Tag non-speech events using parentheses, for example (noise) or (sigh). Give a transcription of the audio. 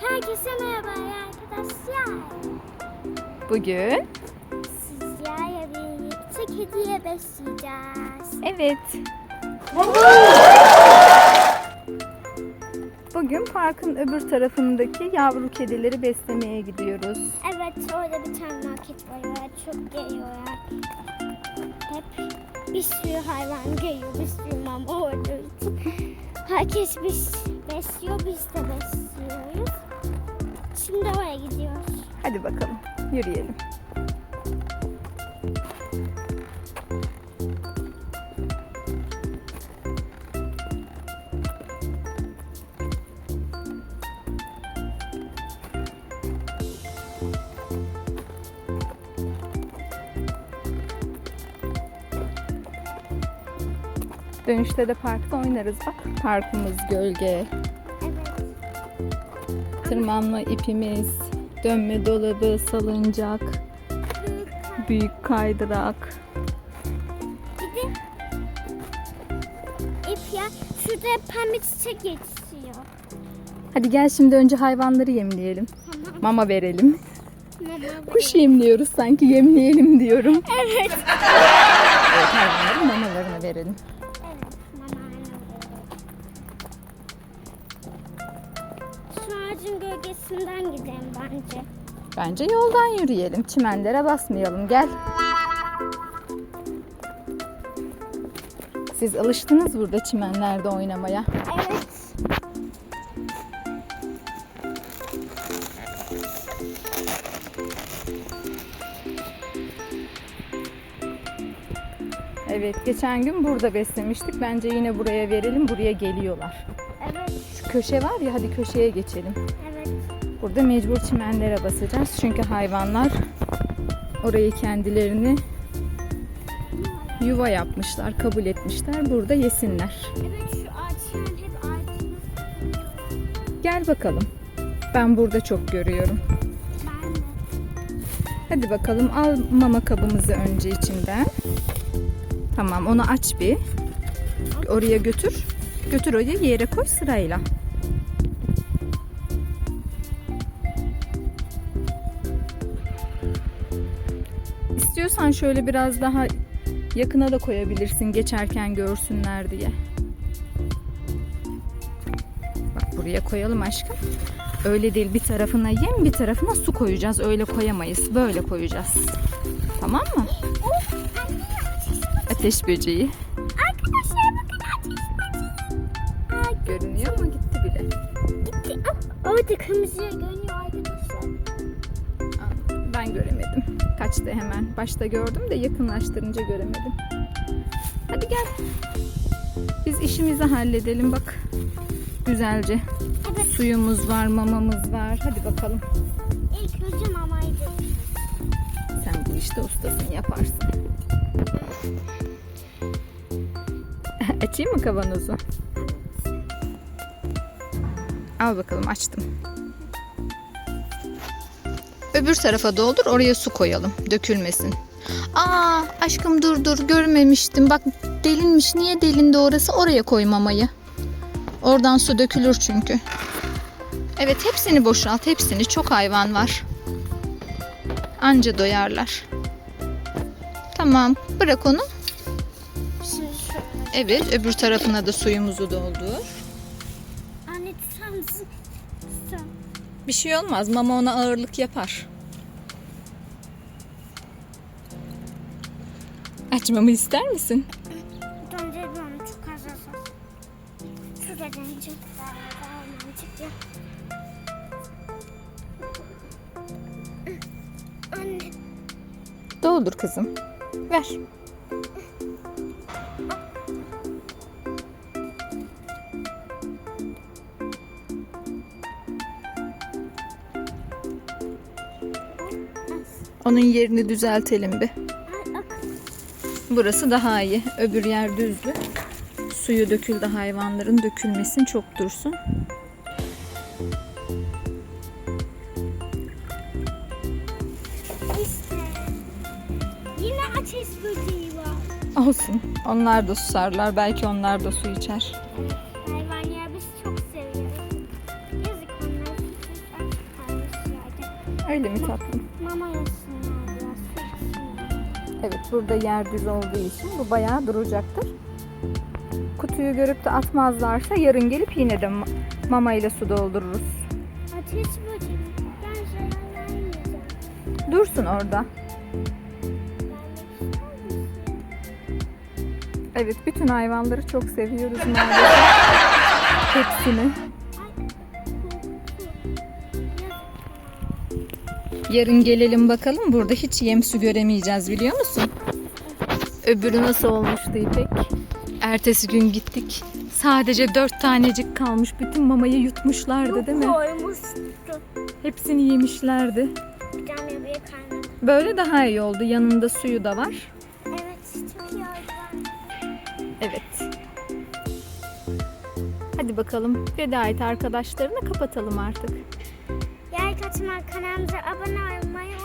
Herkese merhaba arkadaşlar. Bugün Sizlerle birlikte kediye besleyeceğiz. evet. Bugün parkın öbür tarafındaki yavru kedileri beslemeye gidiyoruz. Evet orada bir tane market var. Evet, çok geliyorlar. Hep bir sürü hayvan geliyor. Bir sürü mama olduğu için. Herkes biz besliyor. Biz de besliyoruz. Şimdi oraya gidiyoruz. Hadi bakalım yürüyelim. Dönüşte de parkta oynarız bak. Parkımız gölge. Tırmanma ipimiz, dönme dolabı, salıncak, Büyük kaydırak. Bir de ip ya. Şurada pembe çiçek yetişiyor. Hadi gel şimdi önce hayvanları yemleyelim. Tamam. Mama verelim. Neden? Kuş yemliyoruz sanki yemleyelim diyorum. Evet. Evet hayvanların mamalarını verelim. Ağacın gölgesinden gidelim bence. Bence yoldan yürüyelim. Çimenlere basmayalım. Gel. Siz alıştınız burada çimenlerde oynamaya. Evet. Evet geçen gün burada beslemiştik. Bence yine buraya verelim. Buraya geliyorlar. Köşe var ya hadi köşeye geçelim. Evet. Burada mecbur çimenlere basacağız. Çünkü hayvanlar orayı kendilerini yuva yapmışlar, kabul etmişler. Burada yesinler. Evet şu ağaç yani hep ağaç. Gel bakalım. Ben burada çok görüyorum. Ben de. Hadi bakalım al mama kabımızı önce içinden. Tamam onu aç bir. Oraya götür. Götür oraya yere koy sırayla. İstiyorsan şöyle biraz daha yakına da koyabilirsin geçerken görsünler diye. Bak buraya koyalım aşkım. Öyle değil bir tarafına yem bir tarafına su koyacağız. Öyle koyamayız. Böyle koyacağız. Tamam mı? Ateş böceği. Arkadaşlar bakın ateş böceği. Görünüyor mu? Gitti bile. gitti. Ah, orada kırmızıya görünüyor. Ben göremedim. Kaçtı hemen. Başta gördüm de yakınlaştırınca göremedim. Hadi gel. Biz işimizi halledelim bak. Güzelce. Evet. Suyumuz var, mamamız var. Hadi bakalım. İlk önce döküyoruz. Sen bu işte ustasın yaparsın. (laughs) Açayım mı kavanozu? Al bakalım açtım. Öbür tarafa doldur oraya su koyalım dökülmesin. Aa aşkım dur dur görmemiştim. Bak delinmiş niye delindi orası oraya koy mamayı. Oradan su dökülür çünkü. Evet hepsini boşalt hepsini çok hayvan var. Anca doyarlar. Tamam bırak onu. Evet öbür tarafına da suyumuzu doldur. Bir şey olmaz mama ona ağırlık yapar. Açmamı ister misin? Çok az az. Şu da deneyeceğim. Anne. Doldur kızım. Ver. Onun yerini düzeltelim bir. Burası daha iyi. Öbür yer düzdü. Suyu döküldü hayvanların dökülmesin çok dursun. İşte. Yine ateş böceği var. Olsun. Onlar da susarlar. Belki onlar da su içer. Hayvanları biz çok seviyoruz. Yazık onlar. Öyle mi tatlım? Mama içsinler. Evet burada yer düz olduğu için bu bayağı duracaktır. Kutuyu görüp de atmazlarsa yarın gelip yine de ma- mama ile su doldururuz. Ateş. Ben. Dursun orada. Evet bütün hayvanları çok seviyoruz maalesef. (laughs) Hepsini. Yarın gelelim bakalım. Burada hiç yem su göremeyeceğiz biliyor musun? Öbürü nasıl olmuştu İpek? Ertesi gün gittik. Sadece dört tanecik kalmış. Bütün mamayı yutmuşlardı değil mi? Koymuştu. Hepsini yemişlerdi. Bir tane bir kaynadı. Böyle daha iyi oldu. Yanında suyu da var. Evet çok iyi oldu. Evet. Hadi bakalım veda et arkadaşlarına kapatalım artık. kaçırma kanalımıza abone olmayı